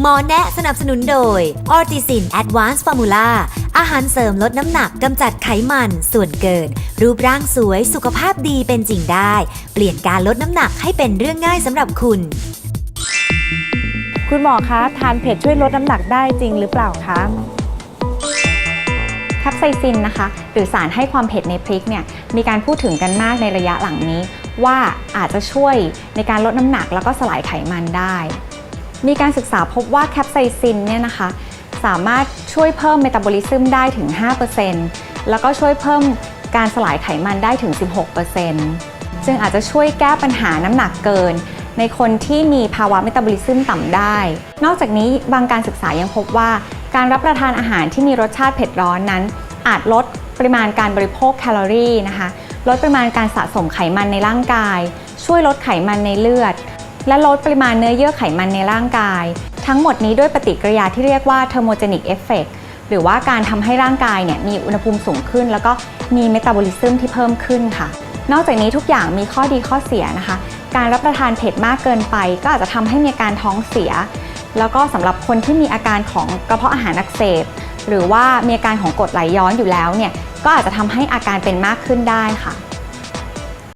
หมอแนะสนับสนุนโดยออร์ติซินแอดวานซ์ฟอร์มูลาอาหารเสริมลดน้ำหนักกำจัดไขมัน ส่วนเกิน รูปร่างสวยสุขภาพดีเป็นจริงได้ เปลี่ยนการลดน้ำหนักให้เป็นเรื่องง่ายสำหรับคุณ คุณหมอคะ ทานเผ็ดช่วยลดน้ำหนักได้จริงหรือเปล่าคะแคปไซซินนะคะ หรือสารให้ความเผ็ดในพริกเนี่ยมีการพูดถึงกันมากในระยะหลังนี้ ว่าอาจจะช่วยในการลดน้ำหนักแล้วก็สลายไขมันได้ มีการศึกษาพบว่าแคปไซซินเนี่ยนะคะสามารถช่วยเพิ่มเมตาบอลิซึมได้ถึง 5%แล้วก็ช่วยเพิ่มการสลายไขมันได้ถึง 16%จึงอาจจะช่วยแก้ปัญหาน้ำหนักเกิน ในคนที่มีภาวะเมตาบอลิซึมต่ำได้ นอกจากนี้บางการศึกษายังพบว่า การรับประทานอาหารที่มีรสชาติเผ็ดร้อนนั้น อาจลด ปริมาณการบริโภคแคลอรี่นะคะ ลดปริมาณการสะสมไขมันในร่างกาย ช่วยลดไขมันในเลือด และลดปริมาณเนื้อเยื่อไขมันในร่างกาย ทั้งหมดนี้ด้วยปฏิกิริยาที่เรียกว่า thermogenic effect หรือว่าการทำให้ร่างกายเนี่ยมีอุณหภูมิสูงขึ้น แล้วก็มีเมตาบอลิซึมที่เพิ่มขึ้นค่ะ นอกจากนี้ทุกอย่างมีข้อดีข้อเสียนะคะ การรับประทานเผ็ดมากเกินไป ก็อาจจะทำให้มีอาการท้องเสีย แล้วก็สำหรับคนที่มีอาการของกระเพาะอาหารอักเสบ หรือว่ามีอาการของกรดไหลย้อนอยู่แล้วเนี่ยก็อาจจะทำให้อาการเป็นมากขึ้นได้ค่ะ